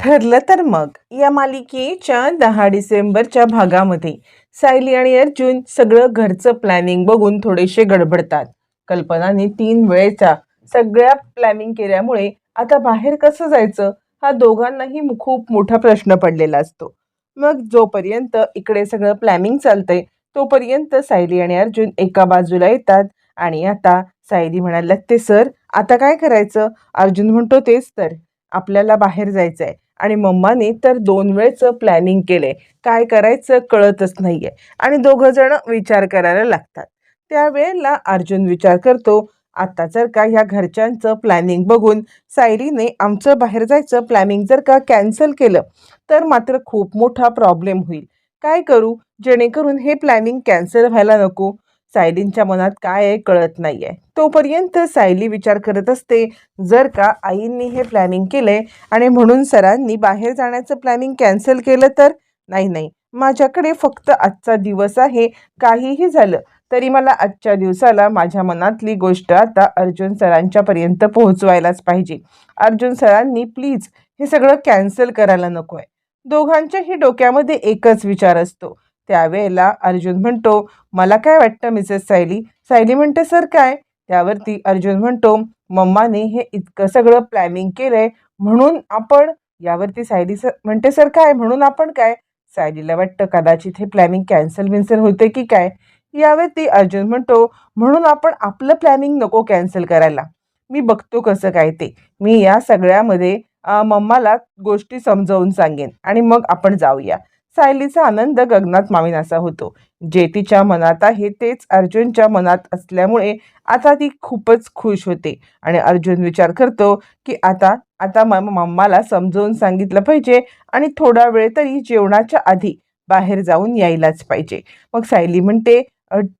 ठरलं तर मग. या मालिकेच्या दहा डिसेंबरच्या भागामध्ये सायली आणि अर्जुन सगळं घरचं प्लॅनिंग बघून थोडेसे गडबडतात. कल्पनाने तीन वेळेचा सगळ्या प्लॅनिंग केल्यामुळे आता बाहेर कसं जायचं हा दोघांनाही खूप मोठा प्रश्न पडलेला असतो. मग जोपर्यंत इकडे सगळं प्लॅनिंग चालतंय तोपर्यंत सायली आणि अर्जुन एका बाजूला येतात आणि आता सायली म्हणायला लागते सर आता काय करायचं? अर्जुन म्हणतो तेच तर आपल्याला बाहेर जायचं आहे आणि मम्माने तर दोन वेळचं प्लॅनिंग केलंय. काय करायचं कळतच नाहीये. आणि दोघं जण विचार करायला लागतात. त्यावेळेला अर्जुन विचार करतो आता जर का ह्या घरच्यांचं प्लॅनिंग बघून सायरीने आमचं बाहेर जायचं प्लॅनिंग जर का कॅन्सल केलं तर मात्र खूप मोठा प्रॉब्लेम होईल. काय करू? जेणेकरून हे प्लॅनिंग कॅन्सल व्हायला नको. सायलींच्या मनात काय आहे कळत नाही आहे तोपर्यंत सायली विचार करत असते जर का आईंनी हे प्लॅनिंग केले आणि म्हणून सरांनी बाहेर जाण्याचं प्लॅनिंग कॅन्सल केलं तर? नाही नाही. माझ्याकडे फक्त आजचा दिवस आहे. काहीही झालं तरी मला आजच्या दिवसाला माझ्या मनातली गोष्ट आता अर्जुन सरांच्यापर्यंत पोहोचवायलाच पाहिजे. अर्जुन सरांनी प्लीज हे सगळं कॅन्सल करायला नको आहे दोघांच्याही डोक्यामध्ये एकच विचार असतो. त्यावेळेला अर्जुन म्हणतो मला काय वाटतं मिसेस सायली? सायली म्हणते सर काय? त्यावरती अर्जुन म्हणतो मम्माने हे इतकं सगळं प्लॅनिंग केलंय म्हणून आपण यावरती सायली सर म्हणते सर काय? म्हणून आपण काय सायलीला वाटतं कदाचित हे प्लॅनिंग कॅन्सल विन्सल होते की काय यावरती अर्जुन म्हणतो म्हणून आपण आपलं प्लॅनिंग नको कॅन्सल करायला. मी बघतो कसं काय ते. मी या सगळ्यामध्ये मम्माला गोष्टी समजावून सांगेन आणि मग आपण जाऊया. सायलीचा आनंद गगनात माविनासा होतो. जे तिच्या मनात आहे तेच अर्जुनच्या मनात असल्यामुळे आता ती खूपच खुश होते. आणि अर्जुन विचार करतो की आता आता मम्माला समजावून सांगितलं पाहिजे आणि थोडा वेळ तरी जेवणाच्या आधी बाहेर जाऊन यायलाच पाहिजे. मग सायली म्हणते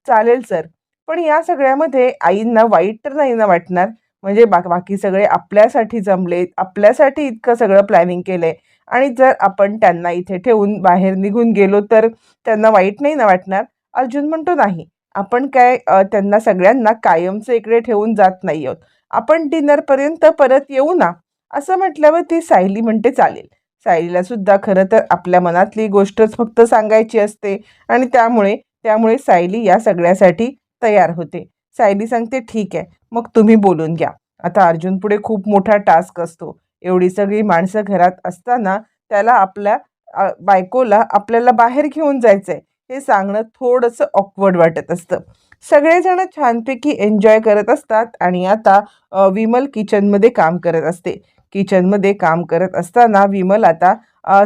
चालेल सर पण या सगळ्यामध्ये आईंना वाईट तर नाही ना वाटणार? म्हणजे बा बाकी सगळे आपल्यासाठी जमलेत आपल्यासाठी इतकं सगळं प्लॅनिंग केलंय. आणि जर आपण त्यांना इथे ठेवून बाहेर निघून गेलो तर त्यांना वाईट नाही ना वाटणार? अर्जुन म्हणतो नाही आपण काय त्यांना सगळ्यांना कायमचं इकडे ठेवून जात नाही आहोत. आपण डिनरपर्यंत परत येऊ ना? असं म्हटल्यावर ती सायली म्हणते चालेल. सायलीला सुद्धा खरं तर आपल्या मनातली गोष्टच फक्त सांगायची असते आणि त्यामुळे त्यामुळे सायली या सगळ्यासाठी तयार होते. सायली सांगते ठीक आहे मग तुम्ही बोलून घ्या. आता अर्जुन पुढे खूप मोठा टास्क असतो. एवढी सगळी माणसं घरात असताना त्याला आपल्या बायकोला आपल्याला बाहेर घेऊन जायचं आहे हे सांगणं थोडंसं ऑकवर्ड वाटत असतं. सगळेजण छानपैकी एन्जॉय करत असतात आणि आता विमल किचनमध्ये काम करत असते. किचनमध्ये काम करत असताना विमल आता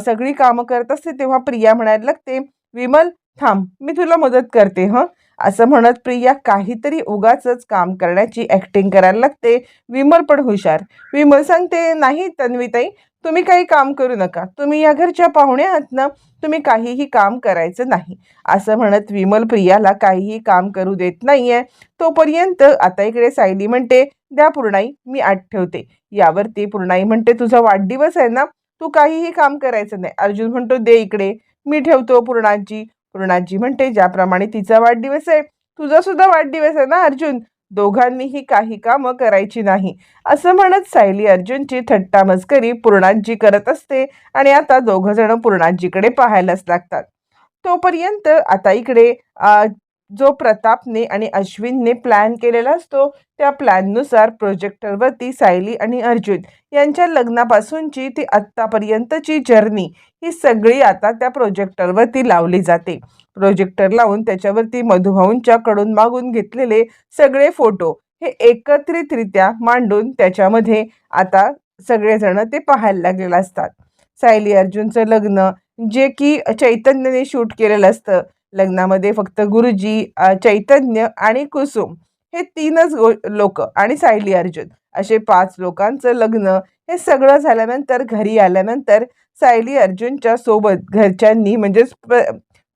सगळी कामं करत असते तेव्हा प्रिया म्हणायला लागते विमल थांब मी तुला मदत करते हं? असं म्हणत प्रिया काहीतरी उगाचच काम करण्याची ॲक्टिंग करायला लागते. विमल पण हुशार. विमल सांगते नाही तन्वीताई तुम्ही काही काम करू नका. तुम्ही या घरच्या पाहुण्या आहात ना तुम्ही काहीही काम करायचं नाही. असं म्हणत विमल प्रियाला काहीही काम करू देत नाही आहे तोपर्यंत आता इकडे सायली म्हणते द्या पूर्णाई मी आठ ठेवते. यावरती पूर्णाई म्हणते तुझा वाढदिवस आहे ना तू काहीही काम करायचं नाही. अर्जुन म्हणतो दे इकडे. मी ठेवतो पूर्णाची. पूर्णाजी म्हणते ज्याप्रमाणे तिचा वाढदिवस आहे तुझा सुद्धा वाढदिवस आहे ना अर्जुन? दोघांनीही काही कामं करायची नाही. असं म्हणत सायली अर्जुनची थट्टा मस्करी पूर्णाजी करत असते आणि आता दोघं जण पूर्णाजीकडे पाहायलाच लागतात. तोपर्यंत आता इकडे आ, जो प्रतापने आणि अश्विनने प्लॅन केलेला असतो त्या प्लॅननुसार प्रोजेक्टरवरती सायली आणि अर्जुन यांच्या लग्नापासूनची ती आत्तापर्यंतची जर्नी ही सगळी आता त्या प्रोजेक्टरवरती लावली जाते. प्रोजेक्टर लावून त्याच्यावरती मधुभाऊंच्या कडून मागून घेतलेले सगळे फोटो हे एकत्रितरित्या मांडून त्याच्यामध्ये आता सगळेजण ते पाहायला लागलेलं असतात. सायली अर्जुनचं लग्न जे की चैतन्यने शूट केलेलं असतं लग्नामध्ये फक्त गुरुजी चैतन्य आणि कुसुम हे तीनच गो लोक आणि सायली अर्जुन. असे पाच लोकांचं लग्न हे सगळं झाल्यानंतर घरी आल्यानंतर सायली अर्जुनच्या सोबत घरच्यांनी म्हणजेच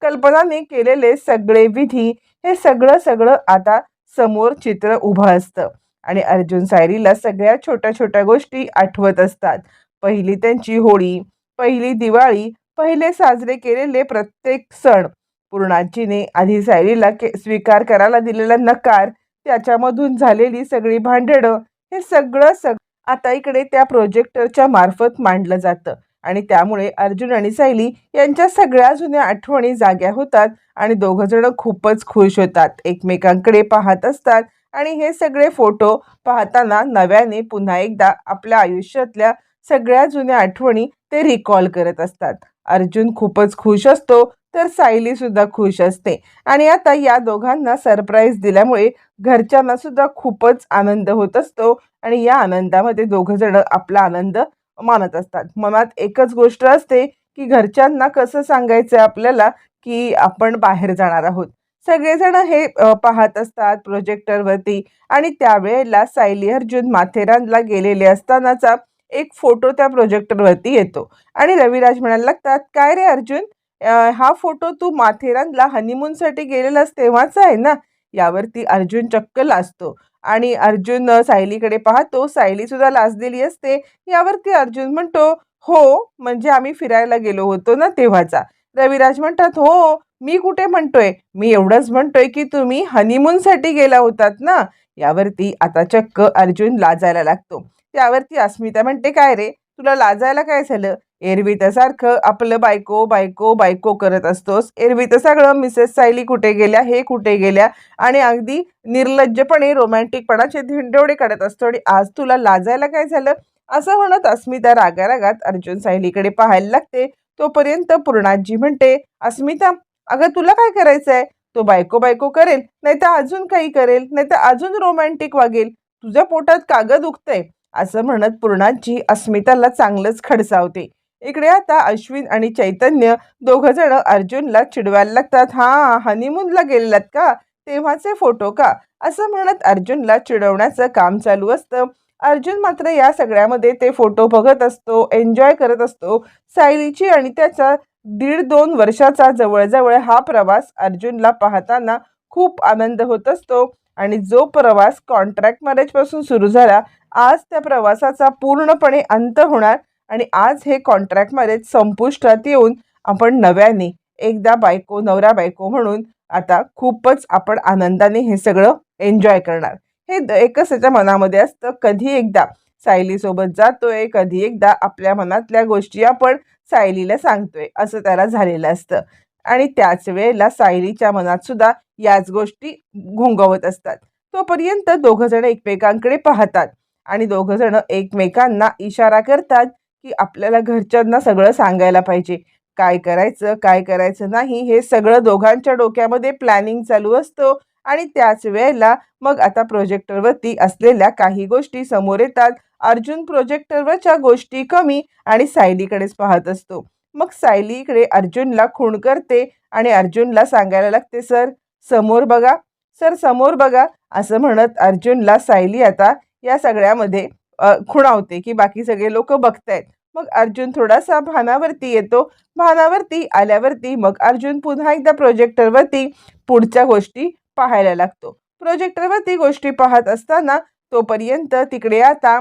कल्पनाने केलेले सगळे विधी हे सगळं सगळं आता समोर चित्र उभं असतं. आणि अर्जुन सायलीला सगळ्या छोट्या छोट्या गोष्टी आठवत असतात. पहिली त्यांची होळी पहिली दिवाळी पहिले साजरे केलेले प्रत्येक सण पूर्णाजीने आधी सायलीला के स्वीकार करायला दिलेला नकार त्याच्यामधून झालेली सगळी भांडणं हे सगळं सग आता इकडे त्या प्रोजेक्टरच्या मार्फत मांडलं जातं. आणि त्यामुळे अर्जुन आणि सायली यांच्या सगळ्या जुन्या आठवणी जाग्या होतात आणि दोघं जण खूपच खुश होतात. एकमेकांकडे पाहत असतात आणि हे सगळे फोटो पाहताना नव्याने पुन्हा एकदा आपल्या आयुष्यातल्या सगळ्या जुन्या आठवणी ते रिकॉल करत असतात. अर्जुन खूपच खुश असतो तर सायली सुद्धा खुश असते. आणि आता या दोघांना सरप्राईज दिल्यामुळे घरच्यांना सुद्धा खूपच आनंद होत असतो. आणि या आनंदामध्ये दोघं जण आपला आनंद मानत असतात. मनात एकच गोष्ट असते की घरच्यांना कसं सांगायचं आपल्याला की आपण बाहेर जाणार आहोत. सगळेजण हे पाहत असतात प्रोजेक्टरवरती आणि त्यावेळेला सायली अर्जुन माथेरानला गेलेले असतानाचा एक फोटो त्या प्रोजेक्टरवरती येतो. आणि रविराज म्हणायला लागतात काय रे अर्जुन? हा फोटो तू माथेरानला हनीमूनसाठी गेलेलास तेव्हाचा आहे ना? यावरती अर्जुन चक्क लाजतो. आणि अर्जुन सायलीकडे पाहतो. सायली सुद्धा लाजलेली असते. यावरती अर्जुन म्हणतो हो म्हणजे आम्ही फिरायला गेलो होतो ना तेव्हाचा. रविराज म्हणतात हो मी कुठे म्हणतोय? मी एवढंच म्हणतोय की तुम्ही हनीमूनसाठी गेला होतात ना? यावरती आता चक्क अर्जुन लाजायला लागतो. त्यावरती अस्मिता म्हणते काय रे? तुला लाजायला काय झालं? एरवी तर सारखं आपलं बायको बायको बायको करत असतोस. एरवी तर सगळं मिसेस सायली कुठे गेल्या हे कुठे गेल्या? आणि अगदी निर्लज्जपणे रोमॅन्टिकपणाचे धिंडोडे काढत असतो आणि आज तुला लाजायला काय झालं? असं म्हणत अस्मिता रागारागात अर्जुन सायलीकडे पाहायला लागते. तोपर्यंत पूर्णाजी म्हणते अस्मिता अगं तुला काय करायचं आहे तो बायको बायको करेल नाही तर अजून काही करेल नाही तर अजून रोमॅन्टिक वागेल. तुझ्या पोटात कागद उगतंय. असं म्हणत पूर्णाजी अस्मिताला चांगलंच खडसावते. इकडे आता अश्विन आणि चैतन्य दोघं जण अर्जुनला चिडवायला लागतात. हा हनीमूनला गेलेलात का? तेव्हाचे फोटो का? असं म्हणत अर्जुनला चिडवण्याचं काम चालू असतं. अर्जुन मात्र या सगळ्यामध्ये ते फोटो बघत असतो एन्जॉय करत असतो. सायलीची आणि त्याचा दीड दोन वर्षाचा जवळजवळ हा प्रवास अर्जुनला पाहताना खूप आनंद होत असतो. आणि जो प्रवास कॉन्ट्रॅक्ट मॅरेजपासून सुरू झाला आज त्या प्रवासाचा पूर्णपणे अंत होणार आणि आज हे कॉन्ट्रॅक्ट मॅरेज संपुष्टात येऊन आपण नव्याने एकदा बायको नवरा बायको म्हणून आता खूपच आपण आनंदाने हे सगळं एन्जॉय करणार. हे द- एकच त्याच्या मनामध्ये असतं. कधी एकदा सायलीसोबत जातोय कधी एकदा आपल्या मनातल्या गोष्टी आपण सायलीला सांगतोय असं त्याला झालेलं असतं. आणि त्याच वेळेला सायलीच्या मनात सुद्धा याच गोष्टी घोंगवत असतात. तोपर्यंत दोघं जण एकमेकांकडे पाहतात आणि दोघं जण एकमेकांना इशारा करतात. की आपल्याला घरच्यांना सगळं सांगायला पाहिजे. काय करायचं काय करायचं नाही हे सगळं दोघांच्या डोक्यामध्ये प्लॅनिंग चालू असतो आणि त्याच वेळेला मग आता प्रोजेक्टरवरती असलेल्या काही गोष्टी समोर येतात. अर्जुन प्रोजेक्टरवरच्या गोष्टी कमी आणि सायलीकडेच पाहत असतो. मग सायलीकडे अर्जुनला खूण करते आणि अर्जुनला सांगायला लागते सर समोर बघा. सर समोर बघा. असं म्हणत अर्जुनला सायली आता या सगळ्यामध्ये खुणावते की बाकी सगळे लोक बघतायत. मग अर्जुन थोडासा भानावरती येतो. भानावरती आल्यावरती मग अर्जुन पुन्हा एकदा प्रोजेक्टरवरती पुढच्या गोष्टी पाहायला लागतो. प्रोजेक्टरवरती गोष्टी पाहत असताना तोपर्यंत तिकडे आता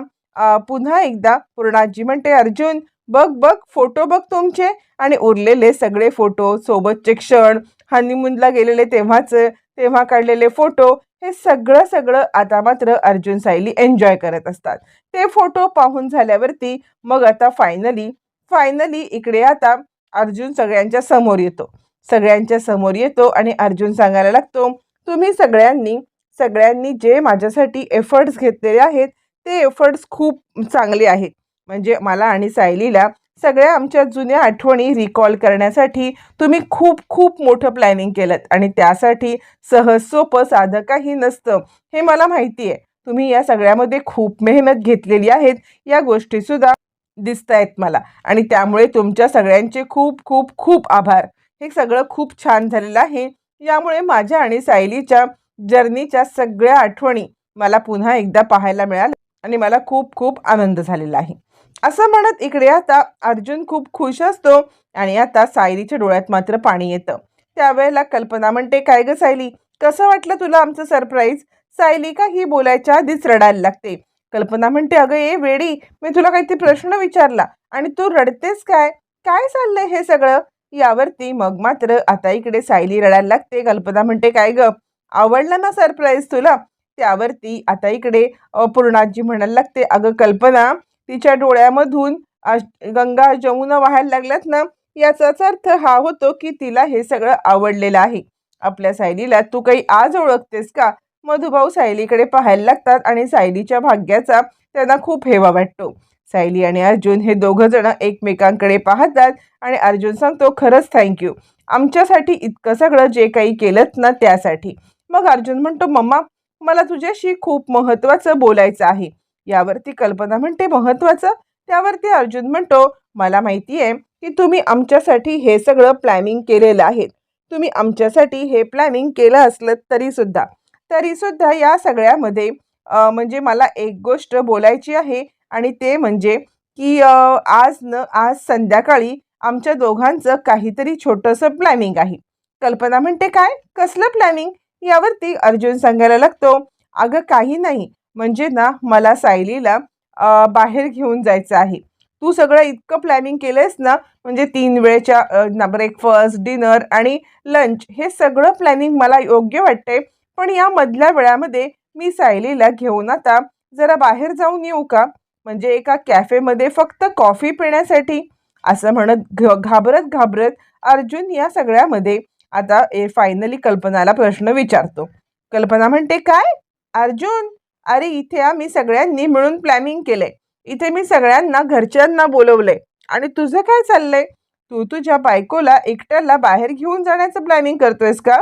पुन्हा एकदा पूर्णाजी म्हणते अर्जुन बघ बघ फोटो बघ तुमचे. आणि उरलेले सगळे फोटो सोबतचे क्षण हनीमूनला गेलेले तेव्हाच तेव्हा काढलेले फोटो हे सगळं सगळं आता मात्र अर्जुन सायली एन्जॉय करत असतात. ते फोटो पाहून झाल्यावरती मग आता फायनली फायनली इकडे आता अर्जुन सगळ्यांच्या समोर येतो. सगळ्यांच्या समोर येतो आणि अर्जुन सांगायला लागतो तुम्ही सगळ्यांनी सगळ्यांनी जे माझ्यासाठी एफर्ट्स घेतलेले आहेत ते एफर्ट्स खूप चांगले आहेत. म्हणजे मला आणि सायलीला सगळ्या आमच्या जुन्या आठवणी रिकॉल करण्यासाठी तुम्ही खूप खूप मोठं प्लॅनिंग केलं आणि त्यासाठी सहज सोपं साधं काही नसतं हे मला माहिती आहे तुम्ही या सगळ्यामध्ये खूप मेहनत घेतलेली आहेत. या गोष्टीसुद्धा दिसत आहेत मला. आणि त्यामुळे तुमच्या सगळ्यांचे खूप खूप खूप आभार. हे सगळं खूप छान झालेलं आहे. यामुळे माझ्या आणि सायलीच्या जर्नीच्या सगळ्या आठवणी मला पुन्हा एकदा पाहायला मिळाल्या आणि मला खूप खूप आनंद झालेला आहे. असं म्हणत इकडे आता अर्जुन खूप खुश असतो आणि आता सायलीच्या डोळ्यात मात्र पाणी येतं. त्यावेळेला कल्पना म्हणते काय ग सायली? कसं वाटलं तुला आमचं सरप्राईज? सायली का ही बोलायच्या आधीच रडायला लागते? कल्पना म्हणते अगं ए वेडी मी तुला काहीतरी प्रश्न विचारला आणि तू रडतेस काय? काय चाललंय हे सगळं? यावरती मग मात्र आता इकडे सायली रडायला लागते. कल्पना म्हणते काय ग? आवडलं ना सरप्राईज तुला? त्यावरती आता इकडे पूर्णाजी म्हणायला लागते अगं कल्पना तिच्या डोळ्यामधून गंगा जमुना वाहायला लागल्यात ना याचाच अर्थ हा होतो की तिला हे सगळं आवडलेलं आहे. आपल्या सायलीला तू काही आज ओळखतेस का? मधुभाऊ सायलीकडे पाहायला लागतात आणि सायलीच्या भाग्याचा त्यांना खूप हेवा वाटतो. सायली आणि अर्जुन हे दोघं जण एकमेकांकडे पाहतात आणि अर्जुन सांगतो खरंच थँक्यू आमच्यासाठी इतकं सगळं जे काही केलं ना त्यासाठी. मग अर्जुन म्हणतो मम्मा मला तुझ्याशी खूप महत्त्वाचं बोलायचं आहे. यावरती कल्पना म्हणते महत्त्वाचं. त्यावरती अर्जुन म्हणतो मला माहिती आहे की तुम्ही आमच्यासाठी हे सगळं प्लॅनिंग केलेलं आहे. तुम्ही आमच्यासाठी हे प्लॅनिंग केलं असलं तरीसुद्धा तरीसुद्धा या सगळ्यामध्ये म्हणजे मला एक गोष्ट बोलायची आहे आणि ते म्हणजे की आज न आज संध्याकाळी आमच्या दोघांचं काहीतरी छोटंसं प्लॅनिंग आहे. कल्पना म्हणते काय? कसलं प्लॅनिंग यावरती अर्जुन सांगायला लागतो अगं काही नाही. म्हणजे ना मला सायलीला बाहेर घेऊन जायचं आहे. तू सगळं इतकं प्लॅनिंग केलंयस ना म्हणजे तीन वेळेच्या ना ब्रेकफास्ट डिनर आणि लंच हे सगळं प्लॅनिंग मला योग्य वाटतंय. पण या मधल्या वेळामध्ये मी सायलीला घेऊन आता जरा बाहेर जाऊन येऊ का? म्हणजे एका कॅफेमध्ये फक्त कॉफी पिण्यासाठी? असं म्हणत घ घाबरत घाबरत अर्जुन या सगळ्यामध्ये आता ए फायनली कल्पनाला प्रश्न विचारतो. कल्पना म्हणते काय? अर्जुन? अरे इथे आम्ही सगळ्यांनी मिळून प्लॅनिंग केले इथे मी सगळ्यांना घरच्यांना बोलवले आणि तुझं काय चाललंय? तू तुझ्या बायकोला एकट्याला बाहेर घेऊन जाण्याचं प्लॅनिंग करतोयस का?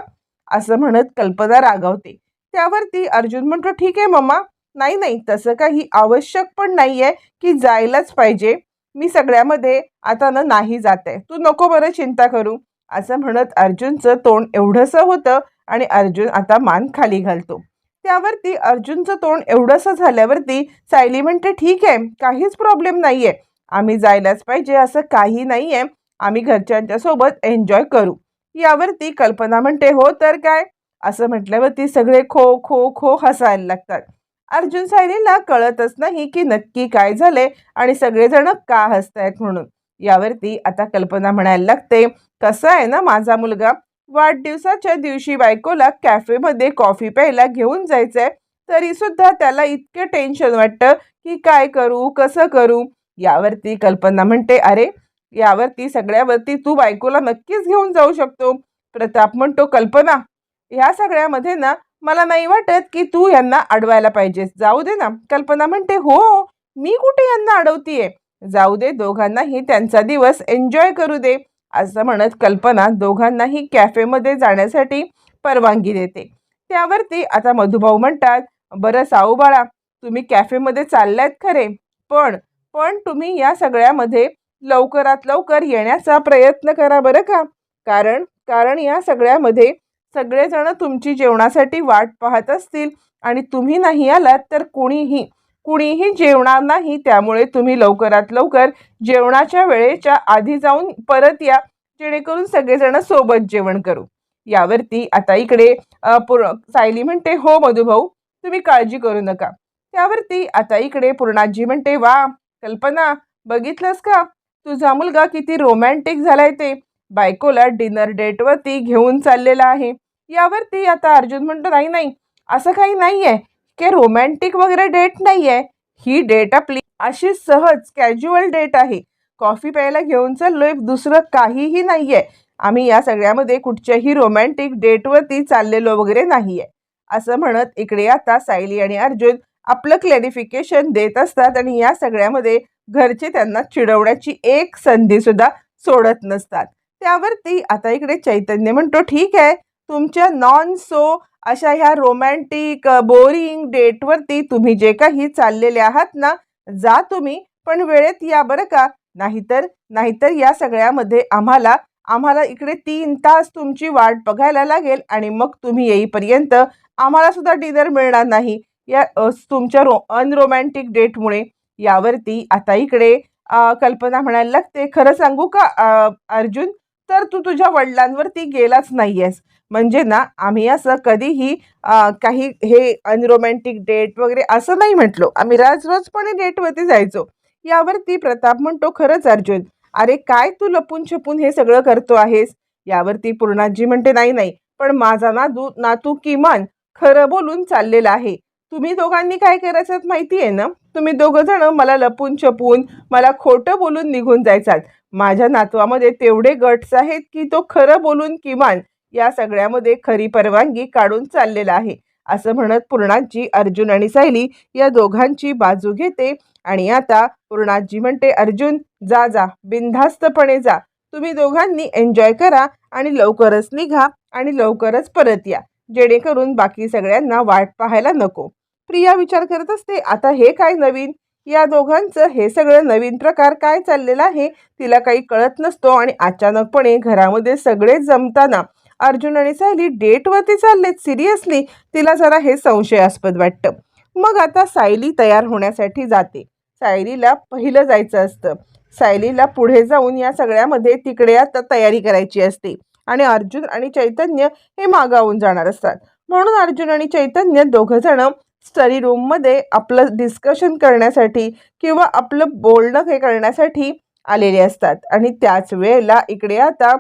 असं म्हणत कल्पना रागावते. त्यावरती अर्जुन म्हणतो ठीक आहे मम्मा. नाही नाही. तसं काही आवश्यक पण नाही आहे की जायलाच पाहिजे. मी सगळ्यामध्ये आता ना नाही जात आहे. तू नको बरं चिंता करू. असं म्हणत अर्जुनचं तोंड एवढंसं होतं आणि अर्जुन आता मान खाली घालतो. त्यावरती अर्जुनचं तोंड एवढंसं झाल्यावरती सायली म्हणते ठीक आहे काहीच प्रॉब्लेम नाही आहे आम्ही जायलाच पाहिजे असं काही नाही आहे आम्ही घरच्यांच्या सोबत एन्जॉय करू. यावरती कल्पना म्हणते हो तर काय? असं म्हटल्यावरती सगळे खो खो खो हसायला लागतात. अर्जुन सायलीला कळतच नाही की नक्की काय झाले आणि सगळेजण का हसतायत म्हणून. यावरती आता कल्पना म्हणायला लागते कसं आहे ना माझा मुलगा? वाढदिवसाच्या दिवशी बायकोला कॅफेमध्ये कॉफी प्यायला घेऊन जायचंय. तरी सुद्धा त्याला इतकं टेन्शन वाटतं की काय करू कसं करू? यावरती कल्पना म्हणते अरे यावरती सगळ्यावरती तू बायकोला नक्कीच घेऊन जाऊ शकतो. प्रताप म्हणतो कल्पना ह्या सगळ्यामध्ये ना मला नाही वाटत की तू यांना अडवायला पाहिजेस. जाऊ दे ना. कल्पना म्हणते हो मी कुठे यांना अडवतीये? जाऊ दे दोघांनाही त्यांचा दिवस एन्जॉय करू दे. असं म्हणत कल्पना दोघांनाही कॅफेमध्ये जाण्यासाठी परवानगी देते. त्यावरती आता मधुभाऊ म्हणतात बरं साऊ बाळा तुम्ही कॅफेमध्ये चालल्यात खरे पण पण तुम्ही या सगळ्यामध्ये लवकरात लवकर येण्याचा प्रयत्न करा बरं का? कारण कारण या सगळ्यामध्ये सगळेजण तुमची जेवणासाठी वाट पाहत असतील आणि तुम्ही नाही आलात तर कोणीही कुणीही जेवणार नाही त्यामुळे तुम्ही लवकरात लवकर जेवणाच्या वेळेच्या आधी जाऊन परत या जेणेकरून सगळेजण सोबत जेवण करू. यावरती आता इकडे पूर्ण सायली म्हणते हो मधुभाऊ तुम्ही काळजी करू नका. त्यावरती आता इकडे पूर्णाजी म्हणते वा कल्पना बघितलंस का? तुझा मुलगा किती रोमॅन्टिक झालाय ते. बायकोला डिनर डेटवरती घेऊन चाललेला आहे. यावरती आता अर्जुन म्हणतो नाही नाही असं काही नाही आहे की रोमॅन्टिक वगैरे डेट नाही आहे ही डेट आपली अशी सहज कॅज्युअल डेट आहे. कॉफी प्यायला घेऊन चाललोय दुसरं काहीही नाही आहे आम्ही या सगळ्यामध्ये कुठच्याही रोमॅन्टिक डेटवरती चाललेलो वगैरे नाही आहे असं म्हणत इकडे आता सायली आणि अर्जुन आपलं क्लॅरिफिकेशन देत असतात आणि या सगळ्यामध्ये घरचे त्यांना चिडवण्याची एक संधी सुद्धा सोडत नसतात. त्यावरती आता इकडे चैतन्य म्हणतो ठीक आहे तुमच्या नॉन सो अशा ह्या रोमॅन्टिक बोरिंग डेटवरती तुम्ही जे काही चाललेले आहात ना जा तुम्ही पण वेळेत या बरं का. नाहीतर नाहीतर या सगळ्यामध्ये आम्हाला आम्हाला इकडे तीन तास तुमची वाट बघायला लागेल आणि मग तुम्ही येईपर्यंत आम्हाला सुद्धा डिनर मिळणार नाही. या तुमच्या रो अनरोमॅन्टिक डेटमुळे यावरती आता इकडे कल्पना म्हणायला लागते. खरं सांगू का अर्जुन? तर तू तुझ्या वडिलांवरती गेलाच नाही आहेस म्हणजे ना आम्ही असं कधीही काही हे अनरोमॅन्टिक डेट वगैरे असं नाही म्हटलो. आम्ही राजरोजपणे डेटवरती जायचो. यावरती प्रताप म्हणतो खरंच अर्जुन अरे काय तू लपून छपून हे सगळं करतो आहेस? यावरती पूर्णाजी म्हणते नाही नाही पण माझा नादू नातू किमान खरं बोलून चाललेला आहे. तुम्ही दोघांनी काय करायचं माहिती आहे ना? तुम्ही दोघं जण मला लपून छपून मला खोटं बोलून निघून जायचात. माझ्या नातवामध्ये तेवढे गट्स आहेत की तो खरं बोलून किमान या सगळ्यामध्ये खरी परवानगी काढून चाललेला आहे. असं म्हणत पूर्णाजी अर्जुन आणि सायली या दोघांची बाजू घेते आणि आता पूर्णाजी म्हणते अर्जुन जा जा बिनधास्तपणे जा. तुम्ही दोघांनी एन्जॉय करा आणि लवकरच निघा आणि लवकरच परत या. जेणेकरून बाकी सगळ्यांना वाट पाहायला नको. प्रिया विचार करत असते आता हे काय नवीन? या दोघांचं हे सगळं नवीन प्रकार काय चाललेलं आहे तिला काही कळत नसतो आणि अचानकपणे घरामध्ये सगळे जमताना अर्जुन आणि सायली डेटवरती चाललेत सिरियसली तिला जरा हे संशयास्पद वाटतं. मग आता सायली तयार होण्यासाठी जाते. सायलीला पहिलं जायचं असतं. सायलीला पुढे जाऊन या सगळ्यामध्ये तिकडे आता तयारी करायची असते आणि अर्जुन आणि चैतन्य हे मागावून जाणार असतात. म्हणून अर्जुन आणि चैतन्य दोघं जण स्टडी रूममध्ये आपलं डिस्कशन करण्यासाठी किंवा आपलं बोलणं हे करण्यासाठी आलेले असतात. आणि त्याच वेळेला इकडे आता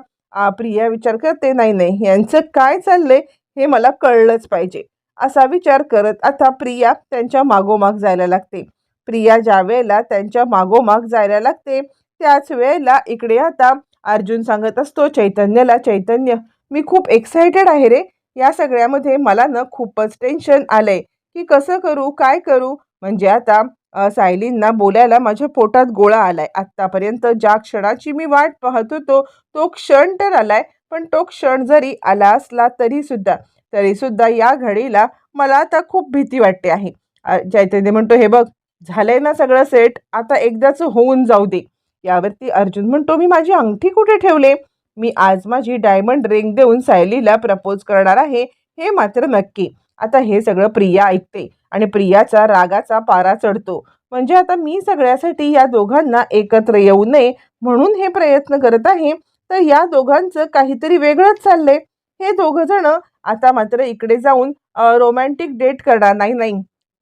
प्रिया विचार करते नाही नाही यांचं काय चाललंय हे मला कळलंच पाहिजे. असा विचार करत आता प्रिया त्यांच्या मागोमाग जायला लागते. प्रिया ज्या वेळेला त्यांच्या मागोमाग जायला लागते त्याच वेळेला इकडे आता अर्जुन सांगत असतो चैतन्यला चैतन्य मी खूप एक्सायटेड आहे रे. या सगळ्यामध्ये मला ना खूपच टेन्शन आलंय. की कसं करू काय करू? म्हणजे आता सायलींना बोलायला माझ्या पोटात गोळा आलाय. आत्तापर्यंत ज्या क्षणाची मी वाट पाहत होतो तो क्षण तर आलाय पण तो क्षण जरी आला असला तरी सुद्धा तरी सुद्धा या घडीला मला आता खूप भीती वाटते आहे. चैतन्य म्हणतो हे बघ झालंय ना सगळं सेट आता एकदाच होऊन जाऊ दे. यावरती अर्जुन म्हणतो मी माझी अंगठी कुठे ठेवले? मी आज माझी डायमंड रिंग देऊन सायलीला प्रपोज करणार आहे हे मात्र नक्की. आता हे सगळं प्रिया ऐकते आणि प्रियाचा रागाचा पारा चढतो. म्हणजे आता मी सगळ्यासाठी या दोघांना एकत्र येऊ नये म्हणून हे प्रयत्न करत आहे. तर या दोघांचं काहीतरी वेगळंच चाललंय. हे दोघं जण आता मात्र इकडे जाऊन रोमॅन्टिक डेट करणार नाही नाही.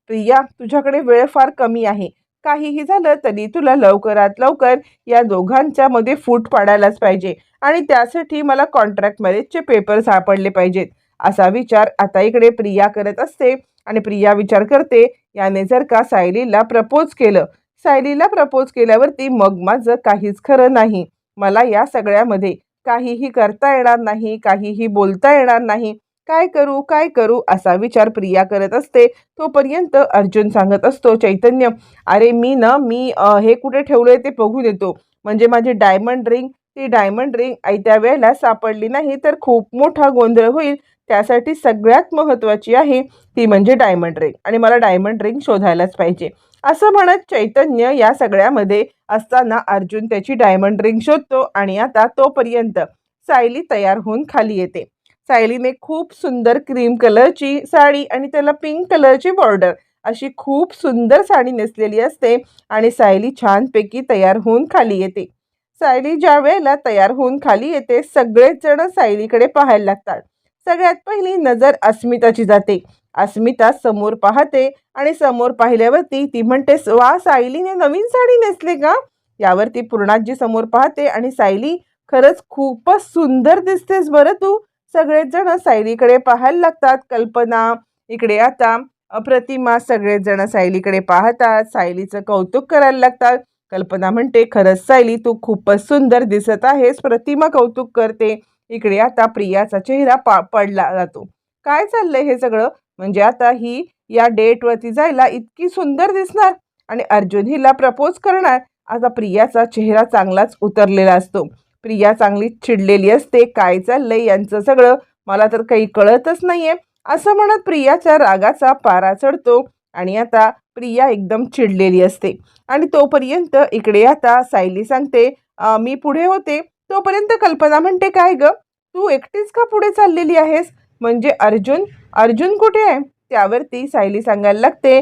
प्रिया तुझ्याकडे वेळ फार कमी आहे. काहीही झालं तरी तुला लवकरात लवकर या दोघांच्या मध्ये फूट पाडायलाच पाहिजे. आणि त्यासाठी मला कॉन्ट्रॅक्ट मॅरेजचे पेपर सापडले पाहिजेत. असा विचार आता इकडे प्रिया करत असते आणि प्रिया विचार करते याने जर का सायलीला प्रपोज केलं सायलीला प्रपोज केल्यावरती मग माझं काहीच खरं नाही. मला या सगळ्यामध्ये काहीही करता येणार नाही काहीही बोलता येणार नाही. काय करू काय करू असा विचार प्रिया करत असते. तोपर्यंत अर्जुन सांगत असतो चैतन्य अरे मी ना मी हे कुठे ठेवलंय ते बघू देतो. म्हणजे माझी डायमंड रिंग ती डायमंड रिंग आयत्या वेळेला सापडली नाही तर खूप मोठा गोंधळ होईल. त्यासाठी सगळ्यात महत्त्वाची आहे ती म्हणजे डायमंड रिंग आणि मला डायमंड रिंग शोधायलाच पाहिजे. असं म्हणत चैतन्य या सगळ्यामध्ये असताना अर्जुन त्याची डायमंड रिंग शोधतो आणि आता तोपर्यंत सायली तयार होऊन खाली येते. सायलीने खूप सुंदर क्रीम कलरची साडी आणि त्याला पिंक कलरची बॉर्डर अशी खूप सुंदर साडी नेसलेली असते आणि सायली छानपैकी तयार होऊन खाली येते. सायली ज्या वेळेला तयार होऊन खाली येते सगळेच जण सायलीकडे पाहायला लागतात. सगळ्यात पहिली नजर अस्मिताची जाते. अस्मिता समोर पाहते आणि समोर पाहिल्यावरती ती म्हणते वा सायलीने नवीन साडी नेसली का? यावरती पूर्णाजी समोर पाहते आणि सायली खरंच खूपच सुंदर दिसतेस बरं तू. सगळेच जण सायलीकडे पाहायला लागतात. कल्पना इकडे आता. प्रतिमा सगळेच जण सायलीकडे पाहतात. सायलीचं कौतुक करायला लागतात. कल्पना म्हणते खरंच सायली तू खूपच सुंदर दिसत आहेस. प्रतिमा कौतुक करते. इकडे आता प्रियाचा चेहरा पा पडला जातो. काय चाललंय हे सगळं? म्हणजे आता ही या डेटवरती जायला इतकी सुंदर दिसणार आणि अर्जुन हिला प्रपोज करणार. आता प्रियाचा चेहरा चांगलाच उतरलेला असतो. प्रिया चांगली चिडलेली असते. काय चाललंय यांचं सगळं? मला तर काही कळतच नाहीये. असं म्हणत प्रियाच्या रागाचा पारा चढतो आणि आता प्रिया एकदम चिडलेली असते. आणि तोपर्यंत इकडे आता सायली सांगते मी पुढे होते. तोपर्यंत कल्पना म्हणते काय गं? तू एकटीच का पुढे चाललेली आहेस? म्हणजे अर्जुन? अर्जुन कुठे आहे? त्यावरती सायली सांगायला लागते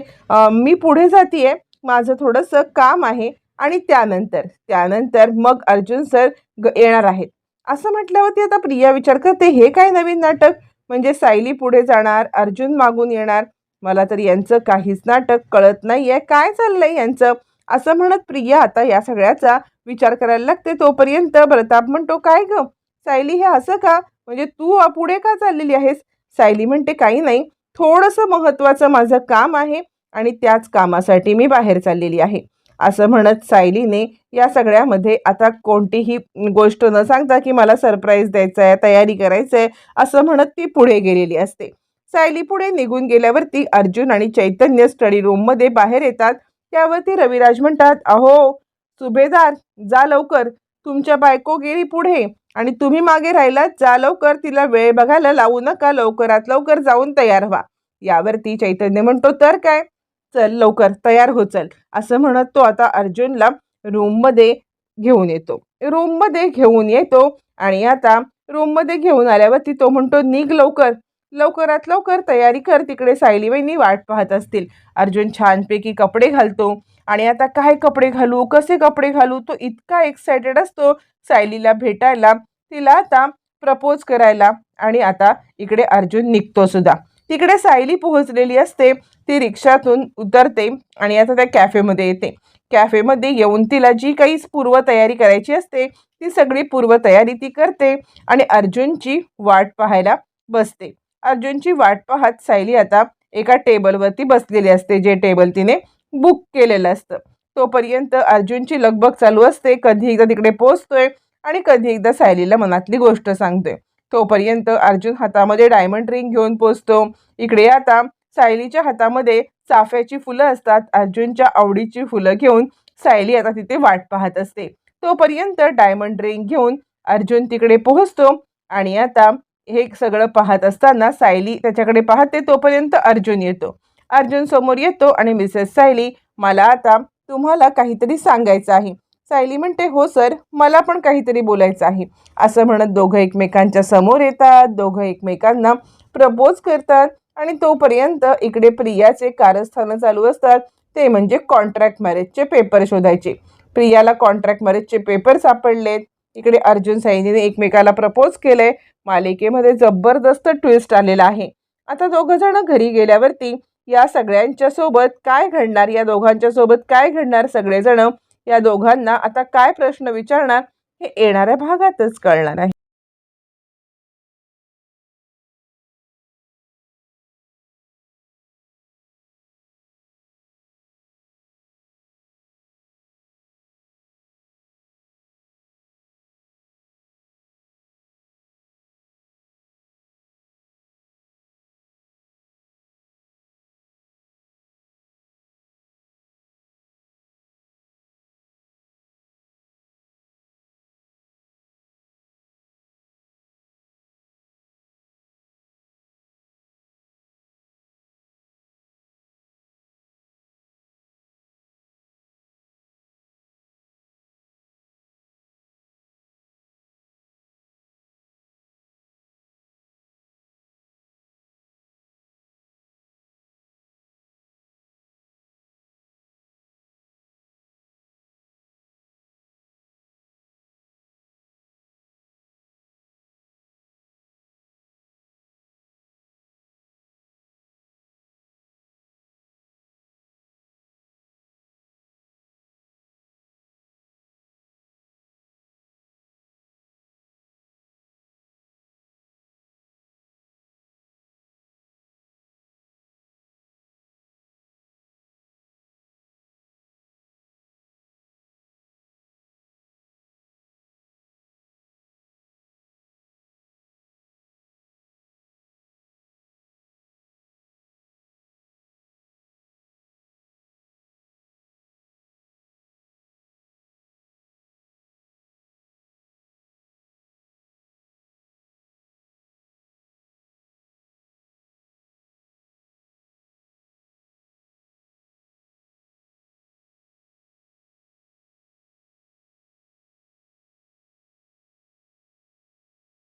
मी पुढे जातीये. माझं थोडंसं काम आहे. आणि त्यानंतर त्यानंतर मग अर्जुन सर ग येणार आहेत. असं म्हटल्यावरती आता प्रिया विचार करते हे काय नवीन नाटक? म्हणजे सायली पुढे जाणार अर्जुन मागून येणार. मला तर यांचं काहीच नाटक कळत नाही आहे काय चाललंय यांचं? असं म्हणत प्रिया आता या सगळ्याचा विचार करायला लागते. तोपर्यंत प्रताप म्हणतो काय गं? सायली हे असं का? म्हणजे तू पुढे का चाललेली आहेस? सायली म्हणते काही नाही. थोडंसं महत्त्वाचं माझं काम आहे आणि त्याच कामासाठी मी बाहेर चाललेली आहे. असं म्हणत सायलीने या सगळ्यामध्ये आता कोणतीही गोष्ट न सांगता की मला सरप्राईज द्यायचं आहे तयारी करायचं आहे असं म्हणत ती पुढे गेलेली असते. सायली पुढे निघून गेल्यावरती अर्जुन आणि चैतन्य स्टडी रूममध्ये बाहेर येतात. त्यावरती रविराज म्हणतात अहो सुभेदार जा लवकर. तुमच्या बायको गेली पुढे. आणि तुम्ही मागे राहिलात जा लवकर तिला वेळ बघायला लावू नका लवकरात लवकर जाऊन तयार व्हा. यावरती चैतन्य म्हणतो तर काय? चल लवकर तयार हो चल. असं म्हणत तो आता अर्जुनला रूममध्ये घेऊन येतो. रूममध्ये घेऊन येतो आणि आता रूममध्ये घेऊन आल्यावरती तो म्हणतो निघ लवकर. लवकरात लवकर तयारी कर. तिकडे सायलीबाईंनी वाट पाहत असतील. अर्जुन छानपैकी कपडे घालतो आणि आता काय कपडे घालू कसे कपडे घालू? तो इतका एक्सायटेड असतो सायलीला भेटायला तिला आता प्रपोज करायला. आणि आता इकडे अर्जुन निघतो सुद्धा. तिकडे सायली पोहोचलेली असते. ती रिक्षातून उतरते आणि आता त्या कॅफेमध्ये येते. कॅफेमध्ये येऊन तिला जी काही पूर्वतयारी करायची असते ती सगळी पूर्वतयारी ती करते आणि अर्जुनची वाट पाहायला बसते. अर्जुनची वाट पाहत सायली आता एका टेबलवरती बसलेली असते जे टेबल तिने बुक केलेलं असतं. तोपर्यंत अर्जुनची लगबग चालू असते. कधी एकदा तिकडे पोचतोय आणि कधी एकदा सायलीला मनातली गोष्ट सांगतोय. तोपर्यंत अर्जुन हातामध्ये डायमंड रिंग घेऊन पोचतो इकडे आता सायलीच्या हातामध्ये चाफ्याची फुलं असतात. अर्जुनच्या आवडीची फुलं घेऊन सायली आता तिथे वाट पाहत असते. तोपर्यंत डायमंड रिंग घेऊन अर्जुन तिकडे पोहोचतो आणि आता हे सगळं पाहत असताना सायली त्याच्याकडे पाहते. तोपर्यंत अर्जुन येतो. अर्जुन समोर येतो आणि मिसेस सायली मला आता तुम्हाला काहीतरी सांगायचं आहे. सायली म्हणते हो सर मला पण काहीतरी बोलायचं आहे. असं म्हणत दोघं एकमेकांच्या समोर येतात. दोघं एकमेकांना प्रपोज करतात आणि तोपर्यंत इकडे प्रियाचे कारस्थानं चालू असतात. ते म्हणजे कॉन्ट्रॅक्ट मॅरेजचे पेपर शोधायचे. प्रियाला कॉन्ट्रॅक्ट मॅरेजचे पेपर सापडलेत. इकडे अर्जुन सायनीने एकमेकाला प्रपोज केलंय. मालिकेमध्ये जबरदस्त ट्विस्ट आलेला आहे. आता दोघं जण घरी गेल्यावरती या सगळ्यांच्या सोबत काय घडणार? या दोघांच्या सोबत काय घडणार सगळेजण? या दोघांना आता काय प्रश्न विचारणार हे येणाऱ्या भागातच कळणार आहे.